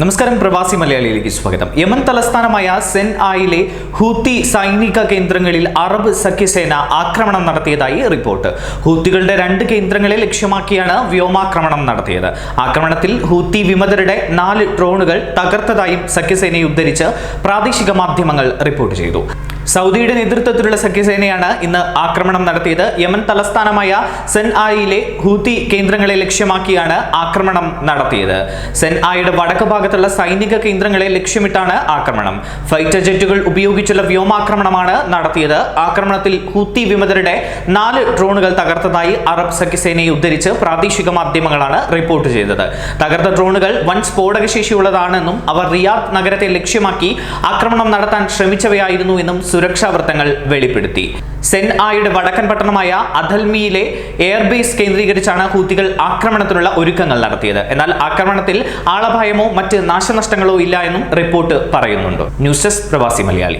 നമസ്കാരം പ്രവാസി മലയാളിയിലേക്ക് സ്വാഗതം. യമൻ തലസ്ഥാനമായ സെൻ ആയിലെ ഹൂത്തി സൈനിക കേന്ദ്രങ്ങളിൽ അറബ് സഖ്യസേന ആക്രമണം നടത്തിയതായി റിപ്പോർട്ട്. ഹൂത്തികളുടെ രണ്ട് കേന്ദ്രങ്ങളെ ലക്ഷ്യമാക്കിയാണ് വ്യോമാക്രമണം നടത്തിയത്. ആക്രമണത്തിൽ ഹൂത്തി വിമതരുടെ നാല് ഡ്രോണുകൾ തകർത്തതായും സഖ്യസേനയെ ഉദ്ധരിച്ച് പ്രാദേശിക മാധ്യമങ്ങൾ റിപ്പോർട്ട് ചെയ്തു. സൗദിയുടെ നേതൃത്വത്തിലുള്ള സഖ്യസേനയാണ് ഇന്ന് ആക്രമണം നടത്തിയത്. യമൻ തലസ്ഥാനമായ സെൻ ആയിലെ ഹൂത്തി കേന്ദ്രങ്ങളെ ലക്ഷ്യമാക്കിയാണ് ആക്രമണം നടത്തിയത്. സെൻ ആയുടെ വടക്ക് ഭാഗത്തുള്ള സൈനിക കേന്ദ്രങ്ങളെ ലക്ഷ്യമിട്ടാണ് ആക്രമണം. ഫൈറ്റർ ജെറ്റുകൾ ഉപയോഗിച്ചുള്ള വ്യോമാക്രമണമാണ് നടത്തിയത്. ആക്രമണത്തിൽ ഹൂത്തി വിമതരുടെ നാല് ഡ്രോണുകൾ തകർത്തതായി അറബ് സഖ്യസേനയെ ഉദ്ധരിച്ച് പ്രാദേശിക മാധ്യമങ്ങളാണ് റിപ്പോർട്ട് ചെയ്തത്. തകർത്ത ഡ്രോണുകൾ വൻ സ്ഫോടകശേഷിയുള്ളതാണെന്നും അവർ റിയാദ് നഗരത്തെ ലക്ഷ്യമാക്കി ആക്രമണം നടത്താൻ ശ്രമിച്ചവയായിരുന്നു എന്നും സുരക്ഷാ വൃത്തങ്ങൾ വെളിപ്പെടുത്തി. സെൻ ആയുടെ വടക്കൻ പട്ടണമായ അധൽമിയിലെ എയർബേസ് കേന്ദ്രീകരിച്ചാണ് ഹൂത്തികൾ ആക്രമണത്തിനുള്ള ഒരുക്കങ്ങൾ നടത്തിയത്. എന്നാൽ ആക്രമണത്തിൽ ആളപായമോ മറ്റ് നാശനഷ്ടങ്ങളോ ഇല്ല എന്നും റിപ്പോർട്ട് പറയുന്നുണ്ട്. ന്യൂസ് ഡെസ്ക് പ്രവാസി മലയാളി.